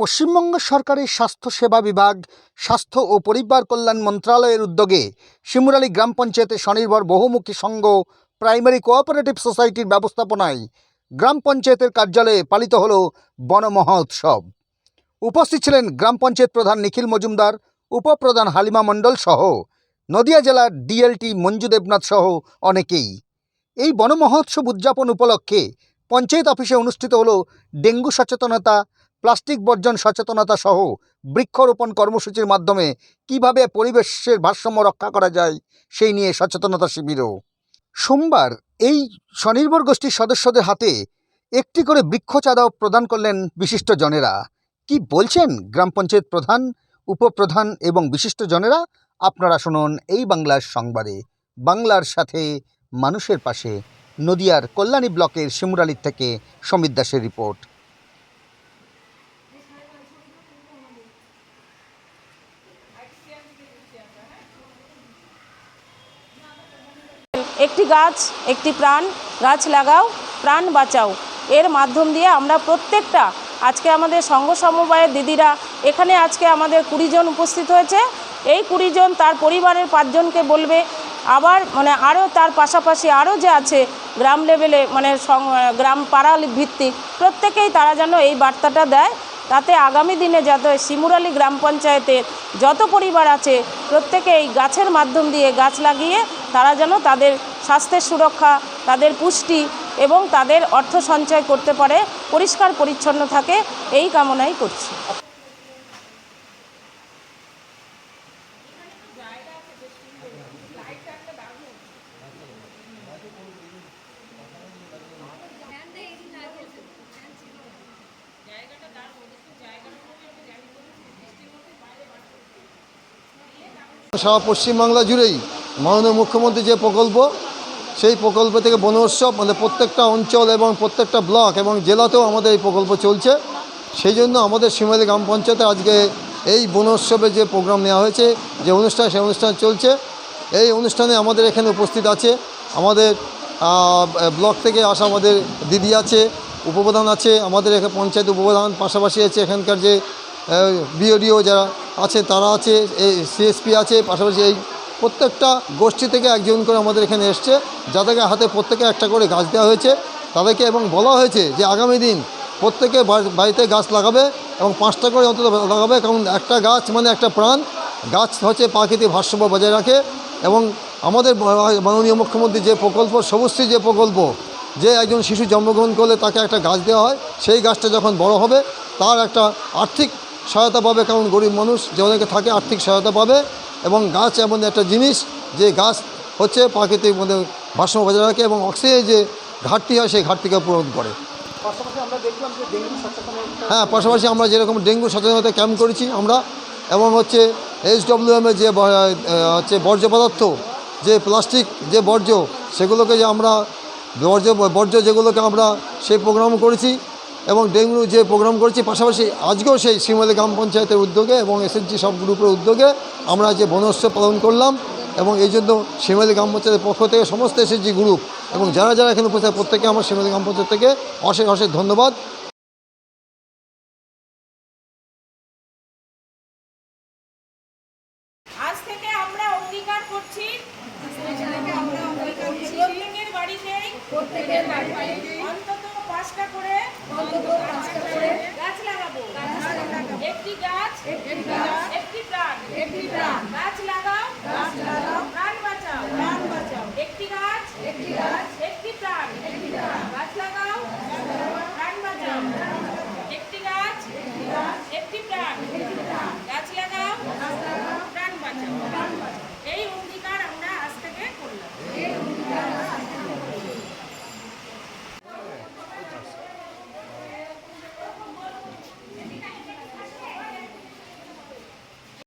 পশ্চিমবঙ্গ সরকারের স্বাস্থ্যসেবা বিভাগ, স্বাস্থ্য ও পরিবার কল্যাণ মন্ত্রণালয়ের উদ্যোগে শিমুরালী গ্রাম পঞ্চায়েতের স্বনির্ভর বহুমুখী সংঘ প্রাইমারি কোঅপারেটিভ সোসাইটির ব্যবস্থাপনায় গ্রাম পঞ্চায়েতের কার্যালয়ে পালিত হল বন মহোৎসব। উপস্থিত ছিলেন গ্রাম পঞ্চায়েত প্রধান নিখিল মজুমদার, উপপ্রধান হালিমা মণ্ডল সহ নদিয়া জেলার ডিএলটি মঞ্জু দেবনাথ সহ অনেকেই। এই বন মহোৎসব উদযাপন উপলক্ষে পঞ্চায়েত অফিসে অনুষ্ঠিত হলো ডেঙ্গু সচেতনতা প্লাস্টিক বর্জন সচেতনতা সহ বৃক্ষরোপণ কর্মসূচির মাধ্যমে কীভাবে পরিবেশের ভারসাম্য রক্ষা করা যায়, সেই নিয়ে সচেতনতা শিবিরও। সোমবার এই স্বনির্ভর গোষ্ঠীর সদস্যদের হাতে একটি করে বৃক্ষচাঁদাও প্রদান করলেন বিশিষ্ট জনেরা। কি বলছেন গ্রাম পঞ্চায়েত প্রধান, উপপ্রধান এবং বিশিষ্ট জনেরা? আপনারা শুনুন এই বাংলার সংবাদে। বাংলার সাথে মানুষের পাশে। নদিয়ার কল্যাণী ব্লকের শিমুরালির থেকে সমিত দাসের রিপোর্ট। একটি গাছ, একটি প্রাণ, গাছ লাগাও, প্রাণ বাঁচাও। এর মাধ্যম দিয়ে আমরা প্রত্যেকটা আজকে আমাদের সংঘ সমবায়ের দিদিরা, এখানে আজকে আমাদের কুড়িজন উপস্থিত হয়েছে। এই কুড়িজন তার পরিবারের পাঁচজনকে বলবে, আবার মানে আরও তার পাশাপাশি আরও যে আছে গ্রাম লেভেলে মানে গ্রাম পাড়া ভিত্তিক, প্রত্যেকেই তারা যেন এই বার্তাটা দেয়। তাতে আগামী দিনে যাতে শিমুরালী গ্রাম পঞ্চায়েতের যত পরিবার আছে, প্রত্যেকে এই গাছের মাধ্যম দিয়ে গাছ লাগিয়ে তারা যেন তাদের স্বাস্থ্যের সুরক্ষা, তাদের পুষ্টি এবং তাদের অর্থ সঞ্চয় করতে পারে, পরিষ্কার পরিচ্ছন্ন থাকে, এই কামনাই করছি। সারা পশ্চিমবাংলা জুড়েই মাননীয় মুখ্যমন্ত্রী যে প্রকল্প সেই প্রকল্প থেকে বনোৎসব মানে প্রত্যেকটা অঞ্চল এবং প্রত্যেকটা ব্লক এবং জেলাতেও আমাদের এই প্রকল্প চলছে। সেই জন্য আমাদের শিমালি গ্রাম পঞ্চায়েতে আজকে এই বনোৎসবের যে প্রোগ্রাম নেওয়া হয়েছে, যে অনুষ্ঠান, সেই অনুষ্ঠান চলছে। এই অনুষ্ঠানে আমাদের এখানে উপস্থিত আছে আমাদের ব্লক থেকে আসা আমাদের দিদি আছে, উপপ্রধান আছে, আমাদের এখানে পঞ্চায়েত উপপ্রধান, পাশাপাশি আছে এখানকার যে বিওডিও যারা আছে, তারা আছে এই সিএসপি আছে, পাশাপাশি এই প্রত্যেকটা গোষ্ঠী থেকে একজন করে আমাদের এখানে এসছে। যাদেরকে হাতে প্রত্যেকে একটা করে গাছ দেওয়া হয়েছে। তাদেরকে এবং বলা হয়েছে যে আগামী দিন প্রত্যেকে বাড়িতে গাছ লাগাবে এবং পাঁচটা করে অন্তত লাগাবে। কারণ একটা গাছ মানে একটা প্রাণ। গাছ হচ্ছে প্রাকৃতিক ভারসাম্য বজায় রাখে এবং আমাদের মাননীয় মুখ্যমন্ত্রী যে প্রকল্প, সবুজশ্রী যে প্রকল্প, যে একজন শিশু জন্মগ্রহণ করলে তাকে একটা গাছ দেওয়া হয়, সেই গাছটা যখন বড় হবে, তার একটা আর্থিক সহায়তা পাবে। কারণ গরিব মানুষ যে অনেকে থাকে, আর্থিক সহায়তা পাবে। এবং গাছ এমন একটা জিনিস যে গাছ হচ্ছে প্রাকৃতিক মধ্যে ভারসাম্য বজায় রাখে এবং অক্সিজেনের যে ঘাটতি হয় সেই ঘাটতিকে পূরণ করে। হ্যাঁ পাশাপাশি আমরা যেরকম ডেঙ্গু সচেতনতা ক্যাম্প করেছি আমরা এবং হচ্ছে এইচডব্লিউএমের যে হচ্ছে বর্জ্য পদার্থ যে প্লাস্টিক যে বর্জ্য সেগুলোকে যে আমরা বর্জ্য বর্জ্য যেগুলোকে আমরা সেই প্রোগ্রাম করেছি এবং ডেঙ্গু যে প্রোগ্রাম করেছি পাশাপাশি আজকেও সেই শিমলে গ্রাম পঞ্চায়েতের উদ্যোগে এবং এসএনজি সব গ্রুপের উদ্যোগে আমরা যে বনোৎসব পালন করলাম এবং এই জন্য শিমালি গ্রাম পঞ্চায়েতের পক্ষ থেকে সমস্ত এসএনজি গ্রুপ এবং যারা যারা এখানে উপস্থিত প্রত্যেকে আমার শিমালি গ্রাম পঞ্চায়েত থেকে অশেষ অশেষ ধন্যবাদ। আজ থেকে আমরা অঙ্গীকার করছি। প্রত্যেকের বাড়িতেই প্রত্যেকের বাড়িতে অন্তত পাঁচটা করে অন্তত পাঁচটা করে গাছ লাগাবো। একটি গাছ একটি গাছ வெற்றிதான்